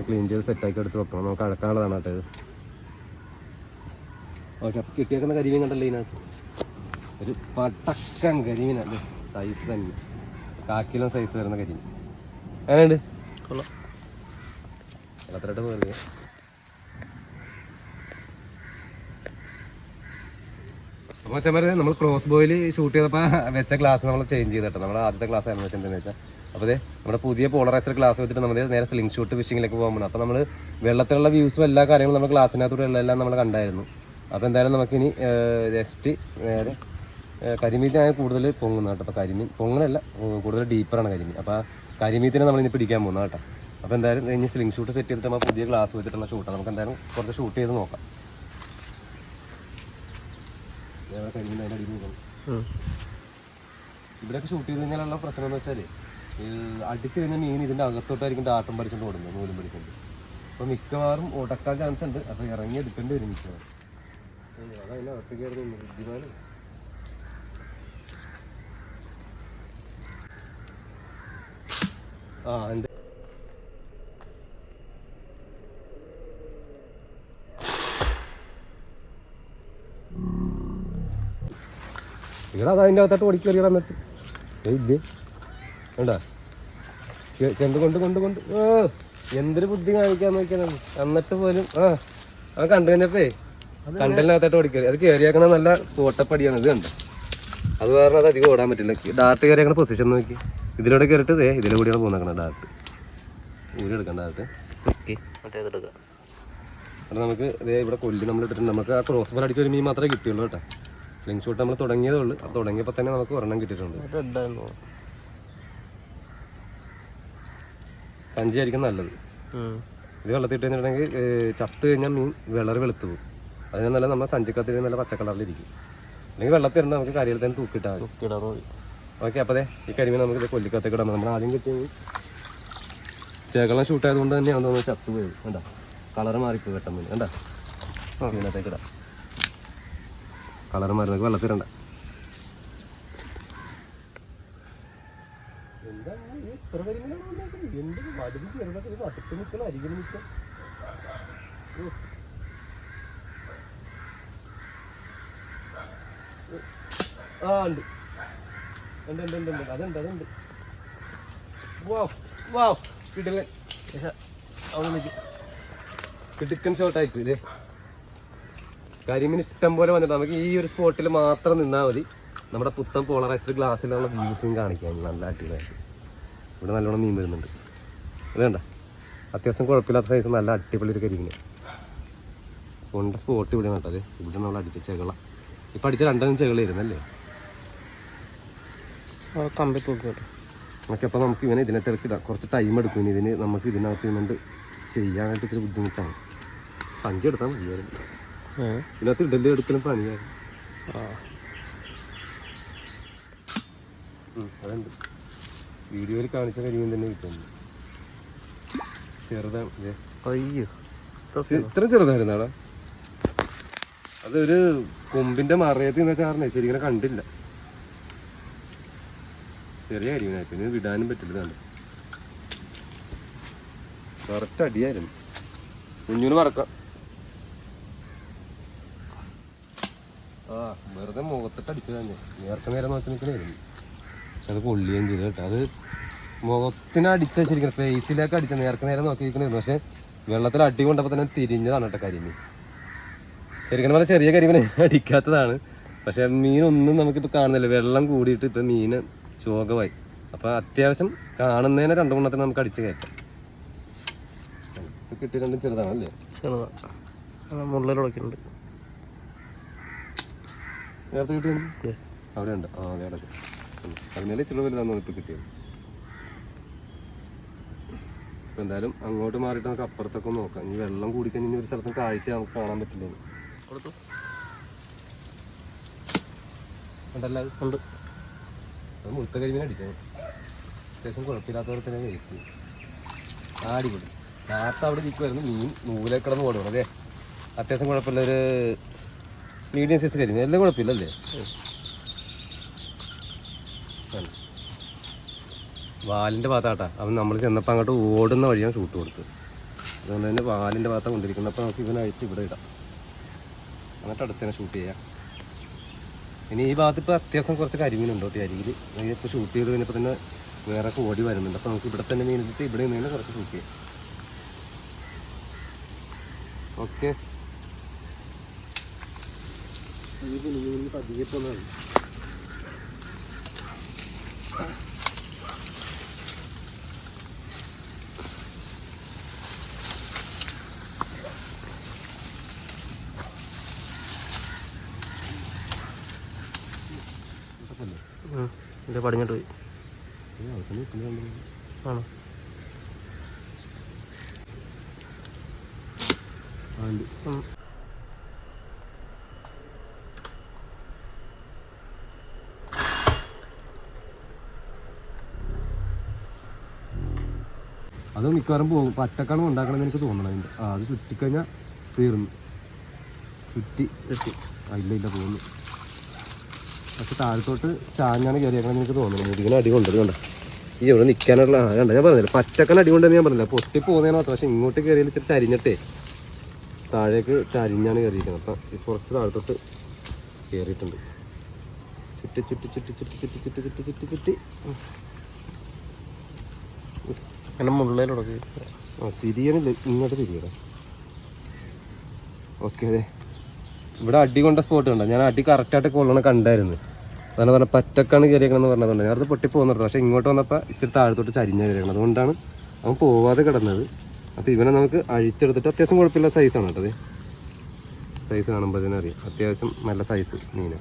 ക്ലീൻ ചെയ്ത് സെറ്റാക്കി എടുത്ത് വെക്കണം. നമുക്ക് അടക്കാനുള്ളതാണ് കേട്ടോ ഇത്. ഓക്കെ അപ്പോൾ കിട്ടിയേക്കുന്ന കരിമീൻ കണ്ടല്ലേ ഇതിനകത്ത്? ഒരു പടക്കൻ കരിമീനല്ലേ സൈസ് തന്നെ. കാക്കിലും സൈസ് വരുന്ന കരിമീൻ. അങ്ങനെയുണ്ട് കൊള്ളാം. വെള്ളത്തിലോട്ട് പോകരുത് ചെമ്മര് നമ്മൾ ക്രോസ് ബോയിൽ ഷൂട്ട് ചെയ്തപ്പോൾ വെച്ച ഗ്ലാസ് നമ്മൾ ചേഞ്ച് ചെയ്തിട്ട്. നമ്മുടെ ആദ്യത്തെ ക്ലാസ് ആയിരുന്നു വെച്ചെന്താണെന്ന് വെച്ചാൽ അപ്പോൾ നമ്മുടെ പുതിയ പോളറൈസർ ഗ്ലാസ് വെച്ചിട്ട് നമ്മൾ നേരെ സ്ലിംഗ് ഷൂട്ട് ഫിഷിങ്ങിലേക്ക് പോകാൻ അപ്പോൾ നമ്മൾ വെള്ളത്തിലുള്ള വ്യൂസും എല്ലാ കാര്യങ്ങളും നമ്മൾ ഗ്ലാസ്സിനകത്തൂടെ എല്ലാം നമ്മൾ കണ്ടായിരുന്നു. അപ്പോൾ എന്തായാലും നമുക്കിനി ജസ്റ്റ് നേരെ കരിമീറ്റിനാണ് കൂടുതൽ പൊങ്ങുന്നത് കേട്ടോ. അപ്പോൾ കരിമീൻ പൊങ്ങലല്ല കൂടുതൽ ഡീപ്പറാണ് കരിമീൻ. അപ്പോൾ കരിമീറ്റിനെ കരിമീത്തിനെ നമ്മൾ ഇനി പിടിക്കാൻ പോകുന്നത് കേട്ടോ. അപ്പോൾ എന്തായാലും കഴിഞ്ഞ് സ്ലിംഗ് ഷൂട്ട് സെറ്റ് ചെയ്തിട്ട് നമ്മൾ പുതിയ ഗ്ലാസ് വെച്ചിട്ടുള്ള ഷൂട്ടാണ് നമുക്ക് എന്തായാലും കുറച്ച് ഷൂട്ട് ചെയ്ത് നോക്കാം. കരിമീൻ അതിന്റെ അടിയിൽ ഇവിടെയൊക്കെ ഷൂട്ട് ചെയ്ത് കഴിഞ്ഞാലുള്ള പ്രശ്നം എന്ന് വെച്ചാൽ അടിച്ചു കഴിഞ്ഞ മീൻ ഇതിന്റെ അകത്തോട്ടായിരിക്കും ഡാട്ടം പഠിച്ചുകൊണ്ട് ഓടുന്നത് നൂലും പഠിച്ചുകൊണ്ട് അപ്പോൾ മിക്കവാറും ഉടക്കാൻ ചാൻസ് ഉണ്ട്. അപ്പോൾ ഇറങ്ങി എടുക്കേണ്ടി വരും മിക്കവാറും. അതതിന്റെ അകത്തേക്ക് കയറുന്നു ബുദ്ധിമാനും ആ എന്റെ ഇവിടെ അത് അതിന്റെ അകത്തോട്ട് ഓടിക്കേറി എന്നിട്ട്. ഇത് വേണ്ട കൊണ്ട്? കൊണ്ട് കൊണ്ട് കൊണ്ട് എന്തൊരു ബുദ്ധി കാണിക്കാൻ നോക്കിയാണ് എന്നിട്ട് പോലും ആ ആ കണ്ടു കഴിഞ്ഞപ്പേ കണ്ടലിനകത്തോട്ട് ഓടിക്കേറി അത് കയറിയാക്കണ നല്ല തോട്ടപ്പടിയാണ്. ഇത് കണ്ടു? അത് കാരണം അത് അധികം ഓടാൻ പറ്റില്ല. ഡാർട്ട് കയറിയാക്കണ പൊസിഷൻ നോക്കി. ഇതിലൂടെ കയറിട്ട് ദേ ഇതിലെ കൂടിയാണ് ഡാർട്ട്. ഊരി എടുക്കണ്ട ഡാർട്ട്. ഓക്കെ. മറ്റേതെടുക്കാം നമുക്ക് ഇതേ ഇവിടെ കൊല്ലി നമ്മൾ ഇട്ടിട്ടുണ്ട്. നമുക്ക് ആ ക്രോസ് ബോൾ അടിച്ച ഒരു മീൻ മാത്രമേ കിട്ടിയുള്ളൂ കേട്ടോ. സ്ലിംഗ് ഷൂട്ട് നമ്മൾ തുടങ്ങിയതേ ഉള്ളൂ. അത് തുടങ്ങിയപ്പോൾ തന്നെ നമുക്ക് ഒരെണ്ണം കിട്ടിയിട്ടുണ്ട്. സഞ്ചി ആയിരിക്കും നല്ലത്. ഇത് വെള്ളത്തിൽ ഇട്ട് കഴിഞ്ഞിട്ടുണ്ടെങ്കിൽ ചത്ത് കഴിഞ്ഞാൽ മീൻ വിളർ വെളുത്തു പോകും. അതിന് നല്ല നമ്മൾ സഞ്ചിക്കത്തിൽ നല്ല പച്ചക്കളറിലിരിക്കും. അല്ലെങ്കിൽ വെള്ളത്തിൽ ഇടണം നമുക്ക് കരിയിൽ തന്നെ തൂക്കിട്ടാൽ മതി. ഓക്കെ അപ്പോൾ അതെ ഈ കരിമീൻ നമുക്ക് കൊല്ലിക്കത്തേക്ക് ഇടാം നമ്മൾ ആദ്യം കിട്ടിയത് ചേക്കളം ഷൂട്ട് ആയതുകൊണ്ട് തന്നെയാണ് തോന്നുന്നത് ചത്ത് പോയത് കണ്ടാ? കളറ് മാറിപ്പോയി വെട്ടം മീൻ. കണ്ടാ? ഇതിനകത്തേക്ക് ഇടാം. കളറ് മാറി. നമുക്ക് വെള്ളത്തിരണ്ട എന്താ വലുത് ചെറുതൊക്കെ അടുത്ത് നിൽക്കണം അരികിൽ നിൽക്കാം ആ ഉണ്ട്. ഉണ്ട് ഉണ്ട് ഉണ്ട് ഉണ്ട്. അതുണ്ട് അതുണ്ട്. വാവ് വാവ്. കിട്ടില്ല അവിടെ കിടുക്കൻ ഷോട്ടായിപ്പോയി ഇതേ കരിമീൻ ഇഷ്ടം പോലെ വന്നിട്ട് നമുക്ക് ഈ ഒരു സ്പോട്ടിൽ മാത്രം നിന്നാൽ മതി. നമ്മുടെ പുത്തൻ പോളറൈസ്ഡ് ഗ്ലാസ്സിലുള്ള വ്യൂസും കാണിക്കാൻ നല്ല അടിപൊളിയായിട്ട്. ഇവിടെ നല്ലോണം മീൻ വരുന്നുണ്ട്. കണ്ട? അത്യാവശ്യം കുഴപ്പമില്ലാത്ത സൈസ് നല്ല അടിപൊളി ഒരു കരിമീൻ. കൊണ്ട് സ്പോട്ട് ഇവിടെ നട്ടത് ഇവിടെ നമ്മൾ അടിച്ച ചെകള. ഇപ്പം അടിച്ച രണ്ടെണ്ണം ചെകളായിരുന്നല്ലേ കമ്പി തൂക്കിട്ട് ഓക്കെ അപ്പോൾ നമുക്ക് ഇവനെ ഇതിനെ തിരക്കിടാം. കുറച്ച് ടൈം എടുക്കും ഇനി ഇതിന് നമുക്ക് ഇതിനകത്ത് നിന്നുകൊണ്ട് ചെയ്യാനായിട്ട് ഇച്ചിരി ബുദ്ധിമുട്ടാണ്. സഞ്ചി എടുത്താൽ മതിയായിരുന്നു ഇതിനകത്ത് ഇഡലി എടുക്കലും പണിയായിരുന്നു ഉം, അതുണ്ട്. വീഡിയോയിൽ കാണിച്ച കരിമീൻ തന്നെ കിട്ടുന്നു ചെറുതാണ്. അയ്യോ ഇത്ര ചെറുതായിരുന്നാടാ? അതൊരു കൊമ്പിന്റെ മറയത്ത് നിന്ന് വെച്ചാറിനെ ശരിക്കും കണ്ടില്ല. ചെറിയ കരിമീനായി പിന്നെ വിടാനും പറ്റില്ല ഇതാണ്. കറക്റ്റ് അടിയായിരുന്നു. കുഞ്ഞുന് മറക്കാം. ആ വെറുതെ മുഖത്തിട്ട് അടിച്ചു തന്നെ നേരത്തെ നേരെ നോക്കി നിൽക്കണായിരുന്നു പക്ഷെ അത് പൊള്ളിയും ചെയ്തു കേട്ടോ. അത് മുഖത്തിന് അടിച്ച ശരിക്കും ഫേസിലേക്ക് അടിച്ച നേരത്തെ നേരെ നോക്കി നിൽക്കണായിരുന്നു പക്ഷെ വെള്ളത്തിൽ അടി കൊണ്ടപ്പോൾ തന്നെ തിരിഞ്ഞതാണ് കേട്ടോ കരിമീൻ. ശരിക്കും പറഞ്ഞാൽ ചെറിയ കരിമീൻ അടിക്കാത്തതാണ്. പക്ഷെ മീനൊന്നും നമുക്കിപ്പോൾ കാണുന്നില്ല. വെള്ളം കൂടിയിട്ട് ഇപ്പം മീൻ ശോകമായി അപ്പോൾ അത്യാവശ്യം കാണുന്നതിനെ രണ്ടു മൂന്നത്തിന് നമുക്ക് അടിച്ച് കയറ്റാം. കിട്ടി കിട്ടിയ രണ്ടും ചെറുതാണ് അല്ലേ ചെറുതാണ് മുള്ളിലുടക്കുന്നുണ്ട് നേരത്തെ കിട്ടിയത് അവിടെ ഉണ്ട് ആ അതെ അടക്കം അതിനല്ലേ ഇച്ചിരി വലുതാന്ന് ഇപ്പോൾ കിട്ടിയത്. ഇപ്പം എന്തായാലും അങ്ങോട്ട് മാറിയിട്ട് നമുക്ക് അപ്പുറത്തൊക്കെ നോക്കാം. ഇനി വെള്ളം കൂടിക്കഴിഞ്ഞ് ഒരു സ്ഥലത്തും കാഴ്ച നമുക്ക് കാണാൻ പറ്റില്ല. കൊടുത്തു. ഉണ്ടല്ലോ? ഉണ്ട്. അത് മുഴുത്ത അടിച്ചത്. അത്യാവശ്യം കുഴപ്പമില്ലാത്തവരെ തന്നെ കഴിക്കും അടിപൊളി. നേരത്തെ അവിടെ ഇരിക്കുമായിരുന്നു മീൻ നൂലെ കിടന്ന് അതെ അത്യാവശ്യം കുഴപ്പമില്ല. ഒരു മീഡിയം സൈസ് കരിമീൻ. എല്ലാം കുഴപ്പമില്ലല്ലേ. വാലിന്റെ ഭാഗത്താട്ടാ. അവൻ നമ്മൾ ചെന്നപ്പോൾ അങ്ങോട്ട് ഓടുന്ന വഴിയാണ് ഷൂട്ട് കൊടുത്തത്. അതുകൊണ്ട് തന്നെ വാലിന്റെ ഭാഗത്താണ് കൊണ്ടിരിക്കുന്നത്. അപ്പോൾ നമുക്ക് ഇവനെ ഇവിടെ ഇടാം. എന്നിട്ട് അടുത്ത് തന്നെ ഷൂട്ട് ചെയ്യാം. ഇനി ഈ ഭാഗത്ത് ഇപ്പോൾ അത്യാവശ്യം കുറച്ച് കരിമീനുണ്ട് കേട്ടോ അരികിൽ ഇപ്പോൾ ഷൂട്ട് ചെയ്ത് കഴിഞ്ഞപ്പോൾ തന്നെ വേറെ ഓടി വരുന്നുണ്ട്. അപ്പോൾ നമുക്ക് ഇവിടെ തന്നെ മീനെടുത്ത് ഇവിടെ നിന്ന് കുറച്ച് ഷൂട്ട് ചെയ്യാം. ഓക്കെ. പതിയെ പോകുന്നതാണ് ഇത് പടിഞ്ഞിട്ട് പോയി. ആണോ. അത് മിക്കവാറും പോകും. പറ്റക്കാണ് ഉണ്ടാക്കണമെന്ന് എനിക്ക് തോന്നണം അതിന്റെ അത് ചുറ്റിക്കഴിഞ്ഞാൽ തീർന്നു. ചുറ്റി. ചുറ്റി. ആ ഇല്ല ഇല്ല പോകുന്നു. പക്ഷെ താഴത്തോട്ട് ചാഞ്ഞാണ് കയറിയേക്കണമെന്ന് എനിക്ക് തോന്നുന്നു. മുതുകിന് അടി കൊണ്ടത് കണ്ട? ഈ ഇവിടെ നിൽക്കാനുള്ള ആ കണ്ട? ഞാൻ പറഞ്ഞില്ല പറ്റക്കൻ അടി കൊണ്ടെന്ന് ഞാൻ പറഞ്ഞില്ല പൊട്ടി പോകുന്നതിന് മാത്രം. പക്ഷെ ഇങ്ങോട്ട് കയറിയാൽ ഇച്ചിരി ചരിഞ്ഞിട്ടേ താഴേക്ക് ചരിഞ്ഞാണ് കയറിയിരിക്കുന്നത് അപ്പം ഈ കുറച്ച് താഴത്തോട്ട് കയറിയിട്ടുണ്ട്. ചുറ്റി ചുറ്റി ചുറ്റി ചുറ്റി ചുറ്റി ചുറ്റി ചുറ്റി ചുറ്റി ചുറ്റി അങ്ങനെ മുള്ളിലുടക്കി ആ തിരിയണില്ല. ഇങ്ങോട്ട് തിരിയണം. ഓക്കെ അതെ. ഇവിടെ അടി കൊണ്ട സ്പോട്ട് കണ്ട? ഞാൻ അടി കറക്റ്റായിട്ട് കൊള്ളണ കണ്ടായിരുന്നു. അതാണ് പറഞ്ഞാൽ പറ്റക്കാണ് കയറിയേക്കണമെന്ന് പറഞ്ഞതുകൊണ്ട് ഞാൻ അത് പൊട്ടി പോകുന്നുണ്ട് പക്ഷേ ഇങ്ങോട്ട് വന്നപ്പോൾ ഇച്ചിരി താഴത്തോട്ട് ചരിഞ്ഞ കയറിയേക്കണം അതുകൊണ്ടാണ് അവൻ പോവാതെ കിടന്നത്. അപ്പോൾ ഇവനെ നമുക്ക് അഴിച്ചെടുത്തിട്ട് അത്യാവശ്യം കുഴപ്പമില്ല സൈസാണ് കേട്ടത് സൈസ് കാണുമ്പോൾ തന്നെ അറിയാം. അത്യാവശ്യം നല്ല സൈസ് മീന്.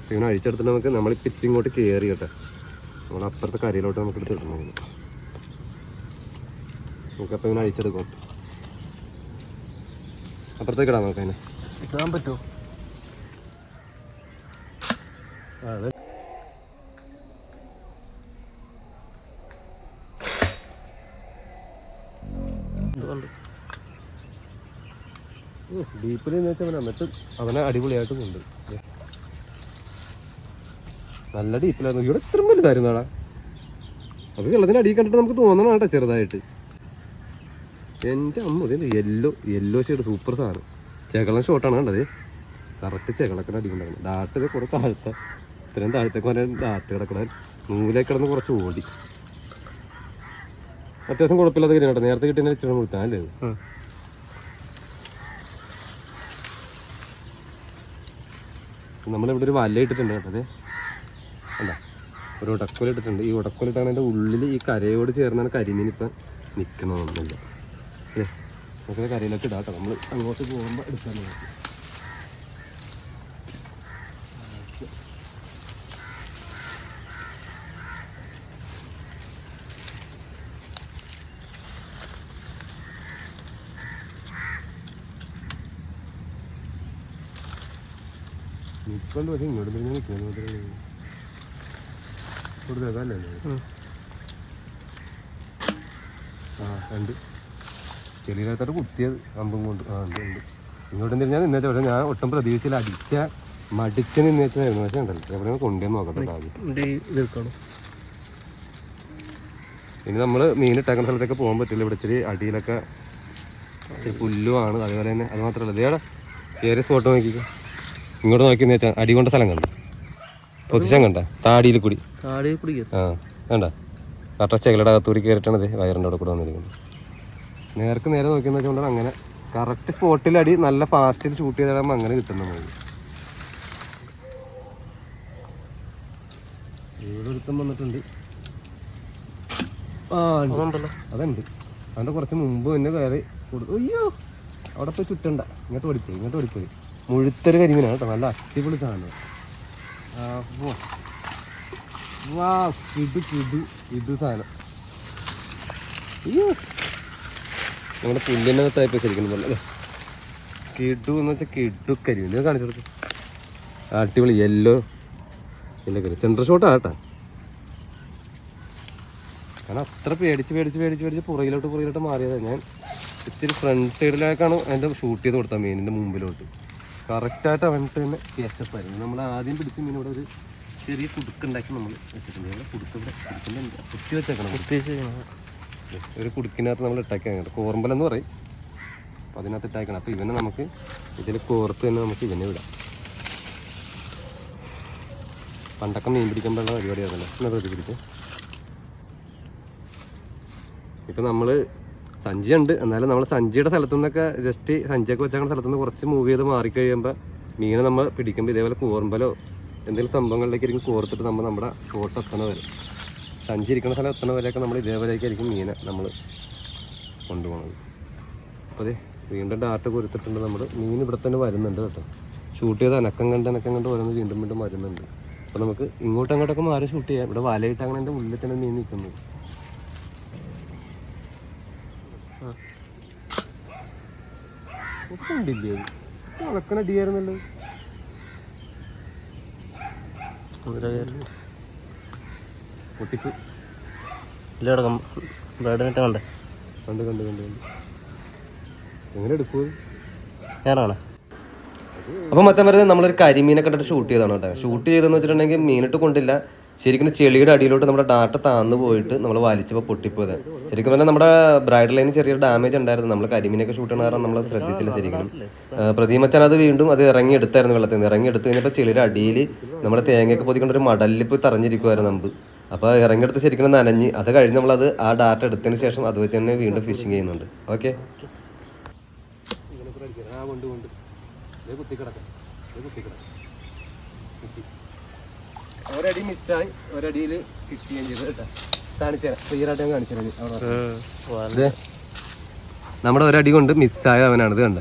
അപ്പോൾ ഇവനെ അഴിച്ചെടുത്തിട്ട് നമുക്ക് നമ്മൾ പിച്ച് ഇങ്ങോട്ട് കയറി കേട്ടെ. നമ്മൾ അപ്പുറത്തെ കരയിലോട്ട് നമുക്ക് എടുത്ത് കിട്ടണം ഇവനെ. നമുക്കപ്പോൾ ഇവനെ അഴിച്ചെടുക്കാം. അപ്പുറത്തേക്ക് ഇടാം അതിനെ. ഇടാൻ പറ്റുമോ? അതെ എന്ന് ഡീപ്പിൽ അവൻ എന്നിട്ട് അവനെ അടിപൊളിയായിട്ട് കൊണ്ട് നല്ല ഡീപ്പിലായിരുന്നു ഇവിടെ ഇത്ര വലുതായിരുന്നാടാ അപ്പൊ വെള്ളത്തിന് അടിയിൽ കണ്ടിട്ട് നമുക്ക് തോന്നണം കേട്ടോ ചെറുതായിട്ട്. എന്റെ അമ്മ യെല്ലോ യെല്ലോ ഷെയ്ഡ് സൂപ്പർ സാധനം. ചെകളം ഷോട്ടാണ് കണ്ടത്. കറക്റ്റ് ചെകളൊക്കെ അടി ഉണ്ടായിരുന്നു ഡാട്ട് ഇത് കുറേ താഴത്തെ ഇത്രയും താഴത്തേക്ക് വരെ ഡാട്ട് കിടക്കണേ. നൂലേ കിടന്ന് കുറച്ച് ഓടി. അത്യാവശ്യം കുഴപ്പമില്ലാത്ത കാര്യം കേട്ടോ. നേരത്തെ കിട്ടിയ ഇച്ചിരി കൊടുത്താൽ അല്ലേ. നമ്മളിവിടെ ഒരു വല ഇട്ടിട്ടുണ്ട് കേട്ടോ അതെ അല്ല ഒരു ഉടക്കോല ഇട്ടിട്ടുണ്ട്. ഈ ഉടക്കോലിട്ടാണ് എന്റെ ഉള്ളിൽ ഈ കരയോട് ചേർന്നാണ് കരിമീൻ ഇപ്പം നിൽക്കണമെന്നില്ല അല്ലേ? നമുക്ക് കരയിലൊക്കെ ഇടാം കേട്ടോ. നമ്മൾ അങ്ങോട്ട് പോകുമ്പോൾ എടുക്കാൻ നോക്കും നിൽക്കൊണ്ട് പക്ഷേ ഇങ്ങോട്ട് തിരിഞ്ഞ് നിൽക്കുന്നത് കൊടുത്തേക്കല്ലേ അതല്ലേ ആ ഉണ്ട് ചെളിയിനകത്തോട്ട് കുത്തിയത് അമ്പും കൊണ്ട്. ആ ഉണ്ട് ഉണ്ട്. ഇങ്ങോട്ടും തിരിഞ്ഞാൽ നിന്നേച്ച. പക്ഷേ ഞാൻ ഒട്ടും പ്രതീക്ഷിച്ചില്ല. അടിച്ച മടിച്ച നിന്നേച്ചായിരുന്നു പക്ഷേ ഉണ്ടല്ലോ. എവിടെ കൊണ്ടുപോയി നോക്കട്ടെ ആദ്യം ഇനി നമ്മൾ മീൻ ഇട്ടേക്കുന്ന സ്ഥലത്തൊക്കെ പോകാൻ പറ്റില്ല. ഇവിടെ ഇച്ചിരി അടിയിലൊക്കെ പുല്ലുമാണ്. അതുപോലെ തന്നെ അത് മാത്രമല്ല. ഇതേടെ കയറി സ്പോട്ട് നോക്കിക്കോ. ഇങ്ങോട്ട് നോക്കി വെച്ചാൽ അടി കൊണ്ട സ്ഥലം കണ്ടു. പൊസിഷൻ കണ്ട. താടിയിൽ കൂടി. ആ വേണ്ട കറക്റ്റ് ചെകളുടെ അകത്തൂടി കയറിയിട്ടാണ് ഇത് വയറിന്റെ അവിടെ കൂടെ വന്നിരിക്കുന്നത്. നേർക്ക് നേരെ നോക്കിയെന്ന് വെച്ചുകൊണ്ടാണ് അങ്ങനെ. കറക്റ്റ് സ്പോട്ടിൽ അടി നല്ല ഫാസ്റ്റിൽ ഷൂട്ട് ചെയ്താകുമ്പോൾ അങ്ങനെ കിട്ടുന്ന മതി ഏതൊരുത്തം വന്നിട്ടുണ്ട്. ആ അതുണ്ട്. അതിന്റെ കുറച്ച് മുമ്പ് തന്നെ കയറി കൊടുത്തു. അയ്യോ അവിടെ പോയി ചുറ്റണ്ട. ഇങ്ങോട്ട് ഓടിപ്പോയി ഇങ്ങോട്ട് ഓടിപ്പോയി. മുഴുത്തൊരു കരിമീനാണ് കേട്ടോ. നല്ല അടിപൊളി സാധനം. വോ. കിടു കിടു സാധനം. നമ്മുടെ പുല്ലിനകത്തായപ്പോൾ ശരിക്കും പോലെ കിടു എന്ന് വെച്ചാൽ കിടു കരിമീൻ. കാണിച്ചു കൊടുത്തു അടിപൊളി യെല്ലോ യെല്ലോ കരി സെൻട്രൽ ഷോട്ടാ കേട്ടോ. കാരണം അത്ര പേടിച്ച് പേടിച്ച് പേടിച്ച് പേടിച്ച് പുറകിലോട്ട് പുറകിലോട്ട് മാറിയതാണ് ഞാൻ ഇച്ചിരി ഫ്രണ്ട് സൈഡിലേക്കാണ് എന്റെ ഷൂട്ട് ചെയ്ത് കൊടുത്തത് മീനിന്റെ മുമ്പിലോട്ട്. കറക്റ്റായിട്ട് അവൻട്ട് തന്നെ കേച്ചപ്പായിരുന്നു നമ്മൾ ആദ്യം പിടിച്ച മീൻ ഇവിടെ ഒരു ചെറിയ കുടുക്കുണ്ടാക്കി നമ്മൾ വെച്ചിട്ടുണ്ട്. ഇവിടെ കുടുക്ക് ഇവിടെ കുടുക്കുന്നുണ്ട്. കുത്തി വെച്ചേക്കണം. പ്രത്യേകിച്ച് ഒരു കുടുക്കിനകത്ത് നമ്മൾ ഇട്ടാക്കിയാണ് കോർമ്പലെന്ന് പറയും. അപ്പോൾ അതിനകത്ത് ഇട്ടാക്കണം. അപ്പോൾ ഇവനെ നമുക്ക് ഇതിൽ കോർത്ത് തന്നെ നമുക്ക് ഇവനെ വിടാം. പണ്ടൊക്കെ മീൻ പിടിക്കുമ്പോഴുള്ള പരിപാടിയാണല്ലോ എന്നാ പ്രതി പിടിച്ച്? ഇപ്പം നമ്മൾ സഞ്ചിയുണ്ട്. എന്നാലും നമ്മൾ സഞ്ചിയുടെ സ്ഥലത്തു നിന്നൊക്കെ ജസ്റ്റ് സഞ്ചിയൊക്കെ വെച്ചാൽ സ്ഥലത്തു നിന്ന് കുറച്ച് മൂവ് ചെയ്ത് മാറിക്കഴിയുമ്പോൾ മീനെ നമ്മൾ പിടിക്കുമ്പോൾ ഇതേപോലെ കൂർമ്പലോ എന്തെങ്കിലും സംഭവങ്ങളിലേക്ക് ഇരിക്കും കോർത്തിട്ട് നമ്മൾ നമ്മുടെ ഫോട്ടോ എത്തണ വരെ. സഞ്ചരിക്കുന്ന സ്ഥലം എത്തണ വരെയൊക്കെ നമ്മൾ ഇതേപോലെയൊക്കെയായിരിക്കും മീനെ നമ്മൾ കൊണ്ടുപോകുന്നത് അപ്പോൾ അതെ വീണ്ടും ഡാറ്റ കൊരുത്തിട്ടുണ്ട് നമ്മൾ മീൻ ഇവിടെ തന്നെ വരുന്നുണ്ട് കേട്ടോ. ഷൂട്ട് ചെയ്ത് അനക്കം കണ്ട് അനക്കം കണ്ട് ഓരോന്ന് വീണ്ടും വീണ്ടും വരുന്നുണ്ട്. അപ്പോൾ നമുക്ക് ഇങ്ങോട്ടും അങ്ങോട്ടൊക്കെ മാറി ഷൂട്ട് ചെയ്യാം. ഇവിടെ വലയിട്ട് അങ്ങനെ എന്റെ ഉള്ളിൽ തന്നെ മീൻ നിൽക്കുന്നത് കണ്ടില്ലേ ഡി ആയിരുന്നല്ലോ. പൊട്ടിക്ക്. ഇല്ല കിടക്കാം ബ്രൈഡിനിട്ട് കണ്ടേ. കണ്ട് കണ്ട് കണ്ട് കണ്ട്. എങ്ങനെ എടുക്കൂ ഞാനാണ്. അപ്പോൾ മച്ചാൻ പറയുന്നത് നമ്മളൊരു കരിമീനെ കണ്ടിട്ട് ഷൂട്ട് ചെയ്താണ് കേട്ടോ. ഷൂട്ട് ചെയ്തെന്ന് വെച്ചിട്ടുണ്ടെങ്കിൽ മീനിട്ട് കൊണ്ടില്ല. ശരിക്കും ചെളിയുടെ അടിയിലോട്ട് നമ്മുടെ ഡാറ്റ താന്നു പോയിട്ട് നമ്മൾ വലിച്ചപ്പോൾ പൊട്ടിപ്പോയത്. ശരിക്കും പറഞ്ഞാൽ നമ്മുടെ ബ്രൈഡൽ ലൈന് ചെറിയൊരു ഡാമേജ് ഉണ്ടായിരുന്നു. നമ്മൾ കരിമീനൊക്കെ ഷൂട്ട് ചെയ്യണ കാരണം നമ്മൾ ശ്രദ്ധിച്ചില്ല ശരിക്കും. പ്രതിമച്ചൻ അത് വീണ്ടും അത് ഇറങ്ങി എടുത്തായിരുന്നു വെള്ളത്തിൽ നിന്ന്. ഇറങ്ങി എടുത്ത് കഴിഞ്ഞപ്പോൾ ചെളിയുടെ അടിയിൽ നമ്മുടെ തേങ്ങയൊക്കെ പൊതിക്കൊണ്ട് ഒരു മടലിൽ പോയി തറഞ്ഞിരിക്കുമായിരുന്നു നമുക്ക് അപ്പോൾ ഇറങ്ങിയെടുത്ത് ശരിക്കും നനഞ്ഞ് അത് കഴിഞ്ഞ് നമ്മളത് ആ ഡാറ്റ എടുത്തതിന് ശേഷം അത് വെച്ച് തന്നെ വീണ്ടും ഫിഷിങ് ചെയ്യുന്നുണ്ട്. ഓക്കെ ഒരടി മിസ്സായി ഒരടിയിൽ കിട്ടുകയും ചെയ്തു കേട്ടോ. കാണിച്ചു തരാം ക്ലിയർ ആയിട്ട് ഞാൻ കാണിച്ചു തരാം നമ്മുടെ ഒരടി കൊണ്ട് മിസ്സായ അവനാണിത് കണ്ട?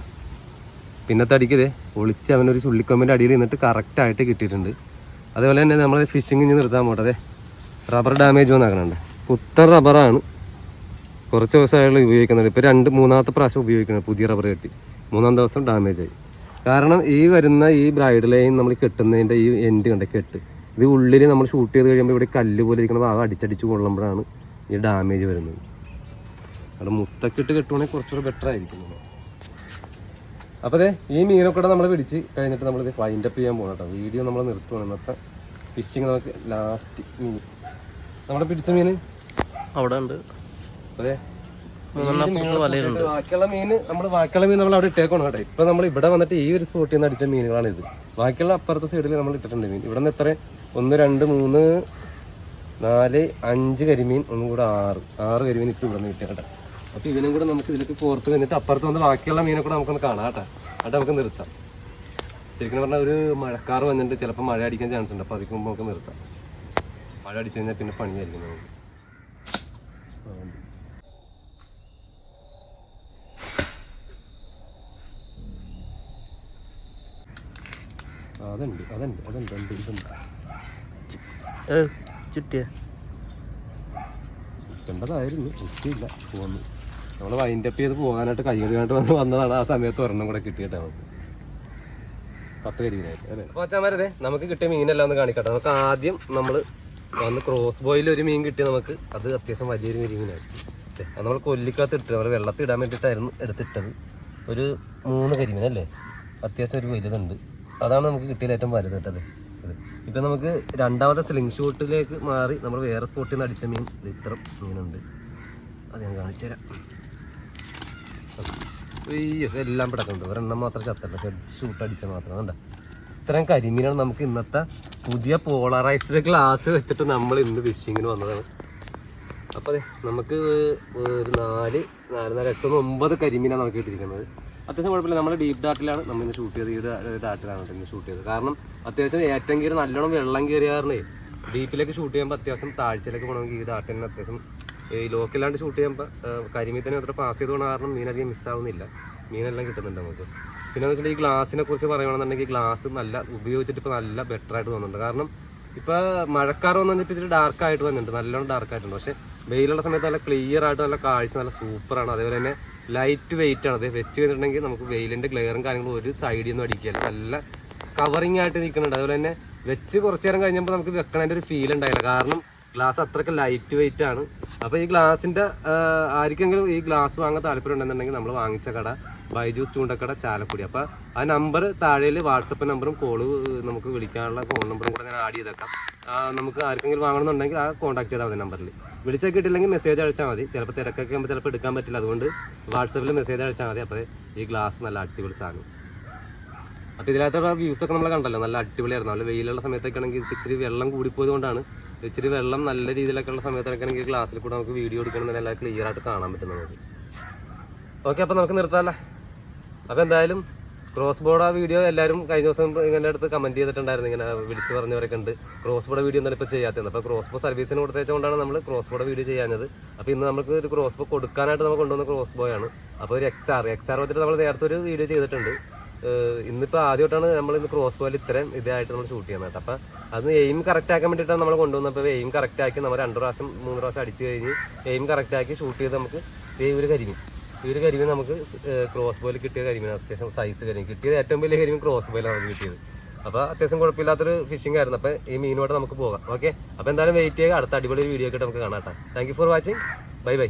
പിന്നത്തെ അടിക്ക് ഒളിച്ച് അവനൊരു ചുള്ളിക്കൊമ്പിന്റെ അടിയിൽ നിന്നിട്ട് കറക്റ്റായിട്ട് കിട്ടിയിട്ടുണ്ട്. അതേപോലെ തന്നെ നമ്മൾ ഫിഷിങ് ഇനി നിർത്താൻ പോട്ടെ റബ്ബർ ഡാമേജ് വന്നാക്കണുണ്ട്. പുത്തൻ റബ്ബറാണ് കുറച്ച് ദിവസമായുള്ള ഉപയോഗിക്കുന്നത്. ഇപ്പോൾ രണ്ട് മൂന്നാമത്തെ പ്രാവശ്യം ഉപയോഗിക്കുന്നത് പുതിയ റബ്ബർ കെട്ടി. മൂന്നാം ദിവസം ഡാമേജ് ആയി. കാരണം ഈ വരുന്ന ഈ ബ്രൈഡ് ലൈൻ നമ്മൾ കെട്ടുന്നതിന്റെ ഈ എൻഡ് കണ്ട കെട്ട്. ഇത് ഉള്ളിൽ നമ്മൾ ഷൂട്ട് ചെയ്ത് കഴിയുമ്പോൾ ഇവിടെ കല്ല് പോലെ ഇരിക്കുന്ന ഭാഗം അടിച്ചടിച്ച് കൊള്ളുമ്പോഴാണ് ഈ ഡാമേജ് വരുന്നത്. അവിടെ മുത്തക്കിട്ട് കെട്ടുവാണെങ്കിൽ കുറച്ചുകൂടെ ബെറ്റർ ആയിരിക്കും അപ്പോൾ അതെ ഈ മീനൊക്കെ നമ്മൾ പിടിച്ച് കഴിഞ്ഞിട്ട് നമ്മളിത് ഫൈൻഡ് അപ്പ് ചെയ്യാൻ പോകണം കേട്ടോ വീഡിയോ നമ്മൾ നിർത്തുവാണ്. ഇന്നത്തെ ഫിഷിങ് നമുക്ക് ലാസ്റ്റ് മീൻ. നമ്മുടെ പിടിച്ച മീൻ? അവിടെ ഉണ്ട്. അതെ ബാക്കിയുള്ള മീൻ നമ്മൾ ബാക്കിയുള്ള മീൻ നമ്മൾ അവിടെ ഇട്ടേക്കണം കേട്ടോ. ഇപ്പൊ നമ്മൾ ഇവിടെ വന്നിട്ട് ഈ ഒരു സ്പോട്ടിൽ നിന്ന് അടിച്ച മീനുകളാണ് ഇത് ബാക്കിയുള്ള അപ്പുറത്തെ സൈഡിൽ നമ്മൾ ഇട്ടിട്ടുണ്ട് മീൻ. ഇവിടെ നിന്ന് എത്ര ഒന്ന് രണ്ട് മൂന്ന് നാല് അഞ്ച് കരിമീൻ ഒന്നും കൂടെ ആറ്. ആറ് കരിമീൻ ഇപ്പം ഇവിടെ നിന്ന് കിട്ടിയ കേട്ടോ അപ്പൊ ഇതിനും കൂടെ നമുക്ക് ഇതിലേക്ക് കോർത്ത് കഴിഞ്ഞിട്ട് അപ്പുറത്ത് വന്ന് ബാക്കിയുള്ള മീനെ കൂടെ നമുക്കൊന്ന് കാണാം കേട്ടോ. അവിടെ നമുക്ക് നിർത്താം. ശരിക്കും പറഞ്ഞാൽ ഒരു മഴക്കാർ വന്നിട്ട് ചിലപ്പോൾ മഴ അടിക്കാൻ ചാൻസ് ഉണ്ട്. അപ്പോൾ അതിന് മുമ്പ് നമുക്ക് നിർത്താം. മഴ അടിച്ചു കഴിഞ്ഞാൽ പിന്നെ പണിയായിരിക്കും നമുക്ക്. അതുണ്ട് അതുണ്ട് അതുണ്ട് ഉണ്ട് ഇതുണ്ട് ചുറ്റിയ. ചുറ്റിയില്ല പോകുന്നു പോന്നു. നമ്മൾ വൈൻഡ് അപ്പ് ചെയ്ത് പോകാനായിട്ട് കൈ കഴുകാനായിട്ട് വന്ന് വന്നതാണ് ആ സമയത്ത് ഒരെണ്ണം കൂടെ കിട്ടിയിട്ട് നമുക്ക്. പത്ത് കരിമീനായിട്ട് അല്ലേ? അപ്പോൾ അച്ഛന്മാരതെ നമുക്ക് കിട്ടിയ മീനെല്ലാം ഒന്ന് കാണിക്കട്ടെ. നമുക്ക് ആദ്യം നമ്മൾ വന്ന് ക്രോസ് ബോയിൽ ഒരു മീൻ കിട്ടിയ നമുക്ക് അത് അത്യാവശ്യം വലിയൊരു മീനായിരുന്നു ദേ, അത് നമ്മൾ കൊല്ലിക്കകത്ത് ഇട്ട് നമ്മൾ വെള്ളത്തിൽ ഇടാൻ വേണ്ടിയിട്ടായിരുന്നു എടുത്തിട്ടത്. ഒരു മൂന്ന് കരിമീനല്ലേ? അത്യാവശ്യം ഒരു വലുതുണ്ട്. അതാണ് നമുക്ക് കിട്ടിയ ഏറ്റവും വലുത് കേട്ടത് ഇപ്പം നമുക്ക് രണ്ടാമത്തെ സ്ലിംഗ് ഷോട്ടിലേക്ക് മാറി നമ്മൾ വേറെ സ്പോട്ടിൽ നിന്ന് അടിച്ച മീൻ. ഇത് ഇത്ര മീനുണ്ട്. അത് ഞാൻ കാണിച്ചു തരാം. അയ്യോ എല്ലാം പിടക്കുന്നുണ്ട് ഒരെണ്ണം മാത്രം ചത്തല്ല. ഷൂട്ട് അടിച്ച മാത്രം. കണ്ട? ഇത്രയും കരിമീനാണ് നമുക്ക് ഇന്നത്തെ പുതിയ പോളറൈസ്ഡ് ഗ്ലാസ് വെച്ചിട്ട് നമ്മൾ ഇന്ന് ഫിഷിങ്ങിന് വന്നതാണ് അപ്പോൾ നമുക്ക് ഒരു നാല് നാല് നാല് എട്ട് ഒമ്പത് കരിമീനാണ് നമുക്ക് കിട്ടിയിരിക്കുന്നത്. അത്യാവശ്യം കുഴപ്പമില്ല. നമ്മൾ ഡീപ്പ് ഡാറ്റിലാണ് നമ്മൾ ഇന്ന് ഷൂട്ട് ചെയ്ത് ഈ കേട്ടോ ഇന്ന് ഷൂട്ട് ചെയ്തത്. കാരണം അത്യാവശ്യം ഏറ്റവും കയറി നല്ലോണം വെള്ളം കയറിയ കാരണേ ഡീപ്പിലേക്ക് ഷൂട്ട് ചെയ്യുമ്പോൾ അത്യാവശ്യം താഴ്ചയിലേക്ക് പോകണമെങ്കിൽ ഈ ഡാറ്റിന് അത്യാവശ്യം ഈ ലോക്കലാണ്ട് ഷൂട്ട് ചെയ്യുമ്പോൾ കരിമീൻ തന്നെ അത്ര പാസ് ചെയ്ത് പോകണ കാരണം മീനധികം മിസ്സാവുന്നില്ല മീനെല്ലാം കിട്ടുന്നുണ്ട് നമുക്ക്. പിന്നെ എന്ന് വെച്ചിട്ടുണ്ടെങ്കിൽ ഈ ഗ്ലാസിനെ കുറിച്ച് പറയുകയാണെന്നുണ്ടെങ്കിൽ ഗ്ലാസ് നല്ല ഉപയോഗിച്ചിട്ട് ഇപ്പോൾ നല്ല ബെറ്റർ ആയിട്ട് തോന്നുന്നുണ്ട്. കാരണം ഇപ്പോൾ മഴക്കാർ വന്നു കഴിഞ്ഞിട്ട് ഡാർക്ക് ആയിട്ട് വന്നിട്ടുണ്ട്. നല്ലോണം ഡാർക്ക് ആയിട്ടുണ്ട്. പക്ഷേ വെയിലുള്ള സമയത്ത് നല്ല ക്ലിയർ ആയിട്ട് നല്ല കാഴ്ച നല്ല സൂപ്പറാണ് അതേപോലെ തന്നെ ലൈറ്റ് വെയിറ്റ് ആണ്. അത് വെച്ച് കഴിഞ്ഞിട്ടുണ്ടെങ്കിൽ നമുക്ക് വെയിലിന്റെ ഗ്ലെയറും കാര്യങ്ങളും ഒരു സൈഡിൽ നിന്നും അടിക്കില്ല നല്ല കവറിങ് ആയിട്ട് നിൽക്കുന്നുണ്ട്. അതുപോലെ തന്നെ വെച്ച് കുറച്ച് നേരം കഴിഞ്ഞപ്പോൾ നമുക്ക് വെക്കണതിന്റെ ഒരു ഫീൽ ഉണ്ടായില്ല. കാരണം ഗ്ലാസ് അത്രയ്ക്ക് ലൈറ്റ് വെയിറ്റ് ആണ്. അപ്പോൾ ഈ ഗ്ലാസിന്റെ ആർക്കെങ്കിലും ഈ ഗ്ലാസ് വാങ്ങാൻ താല്പര്യം ഉണ്ടെന്നുണ്ടെങ്കിൽ നമ്മൾ വാങ്ങിച്ച കട ബൈജൂസ് ചൂണ്ടക്കട ചാലക്കുടി. അപ്പോൾ ആ നമ്പർ താഴെയിൽ വാട്സപ്പ് നമ്പറും കോൾ നമുക്ക് വിളിക്കാനുള്ള ഫോൺ നമ്പറും കൂടെ ഞാൻ ആഡ് ചെയ്തേക്കാം. നമുക്ക് ആർക്കെങ്കിലും വാങ്ങണമെന്നുണ്ടെങ്കിൽ ആ കോൺടാക്ട് ചെയ്താൽ മതി നമ്പറിൽ വിളിച്ചാൽ കിട്ടില്ലെങ്കിൽ മെസ്സേജ് അയച്ചാൽ മതി. ചിലപ്പോൾ തിരക്കൊക്കെ ആകുമ്പോൾ ചിലപ്പോൾ എടുക്കാൻ പറ്റില്ല. അതുകൊണ്ട് വാട്സപ്പിൽ മെസ്സേജ് അയച്ചാൽ മതി. അപ്പോൾ ഈ ഗ്ലാസ് നല്ല അടിപൊളി സാധനം. അപ്പോൾ വ്യൂസ് ഒക്കെ നമ്മൾ കണ്ടല്ലോ. നല്ല അടിപൊളിയായിരുന്നു. നല്ല വെയിലുള്ള സമയത്തൊക്കെ ആണെങ്കിൽ ഇച്ചിരി വെള്ളം കൂടിപ്പോയത് കൊണ്ടാണ് ഇച്ചിരി വെള്ളം നല്ല രീതിയിലൊക്കെ ഉള്ള സമയത്തൊക്കെ ആണെങ്കിൽ ഗ്ലാസ്സിൽ കൂടെ നമുക്ക് വീഡിയോ എടുക്കണമെന്ന് നല്ല ക്ലിയർ ആയിട്ട് കാണാൻ പറ്റുന്നത്. ഓക്കെ അപ്പോൾ നമുക്ക് നിർത്താമല്ലേ അപ്പോൾ എന്തായാലും ക്രോസ് ബോർഡ് ആ വീഡിയോ എല്ലാവരും കഴിഞ്ഞ ദിവസം ഇങ്ങനെ അടുത്ത് കമന്റ് ചെയ്തിട്ടുണ്ടായിരുന്നു. ഇങ്ങനെ വിളിച്ചു പറഞ്ഞവരൊക്കെ ഉണ്ട്. ക്രോസ് ബോർഡ് വീഡിയോ ഒന്നും ഇപ്പൊ ചെയ്യാത്തത്. അപ്പോൾ ക്രോസ് ബോ സർവീസിന് കൊടുത്തേച്ചുകൊണ്ടാണ് നമ്മൾ ക്രോസ് ബോർഡ് വീഡിയോ ചെയ്യാഞ്ഞത്. അപ്പോൾ ഇന്ന് നമുക്ക് ഒരു ക്രോസ് ബോ കൊടുക്കാനായിട്ട് നമ്മൾ കൊണ്ടുവന്ന ക്രോസ് ബോ ആണ്. അപ്പോൾ ഒരു എക്സ് ആർ എക്സ് ആർ വെച്ചിട്ട് നമ്മൾ നേരത്തെ ഒരു വീഡിയോ ചെയ്തിട്ടുണ്ട്. ഇന്നിപ്പോൾ ആദ്യമായിട്ടാണ് നമ്മൾ ഇന്ന് ക്രോസ് ബോയിൽ ഇത്രയും ഇതായിട്ട് നമ്മൾ ഷൂട്ട് ചെയ്യുന്നത് അപ്പൊ അത് എയിം കറക്റ്റ് ആക്കാൻ വേണ്ടിയിട്ടാണ് നമ്മൾ കൊണ്ടുവന്നപ്പോൾ എയിം കറക്റ്റ് ആക്കി നമ്മൾ രണ്ട് പ്രാവശ്യം മൂന്ന് പ്രാവശ്യം അടിച്ച് കഴിഞ്ഞ് എയിം കറക്റ്റ് ആക്കി ഷൂട്ട് ചെയ്ത് നമുക്ക് ഒരു കരിമീൻ ഈ ഒരു കരിമീൻ നമുക്ക് ക്രോസ് ബോയിൽ കിട്ടിയ കരിമീൻ അത്യാവശ്യം സൈസ് കരിമീൻ. കിട്ടിയത് ഏറ്റവും വലിയ കരിമീൻ ക്രോസ് ബോയിലാണ് നമുക്ക് കിട്ടിയത്. അപ്പോൾ അത്യാവശ്യം കുഴപ്പമില്ലാത്തൊരു ഫിഷിംഗ് ആയിരുന്നു. അപ്പോൾ ഈ മീനുമായിട്ട് നമുക്ക് പോകാം. ഓക്കെ അപ്പോൾ എന്തായാലും വെയിറ്റ് ചെയ്യുക. അടുത്ത അടിപൊളി വീഡിയോ ഒക്കെ നമുക്ക് കാണാം കേട്ടോ. Thank for watching bye bye